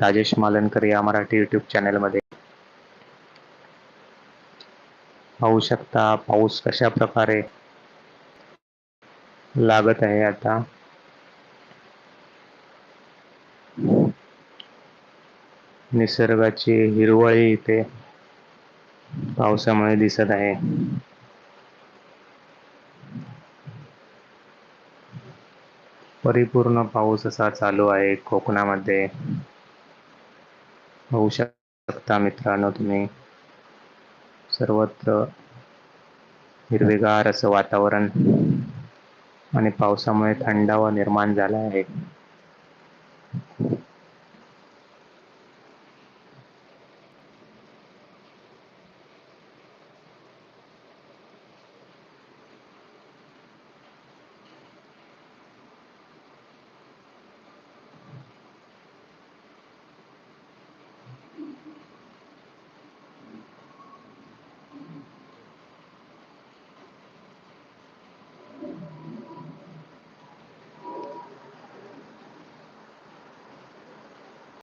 राजेश मालनकर या मराठी युट्यूब चॅनलमध्ये पाहू शकता पाऊस कशा प्रकारे लागत आहे आता. निसर्गाची हिरवळी इथे पावसामुळे दिसत आहे. परिपूर्ण पाऊस असा चालू आहे कोकणामध्ये. होऊ शकता मित्रांनो तुम्ही. सर्वत्र हिरवेगार असं वातावरण आणि पावसामुळे थंडावा निर्माण झाला आहे.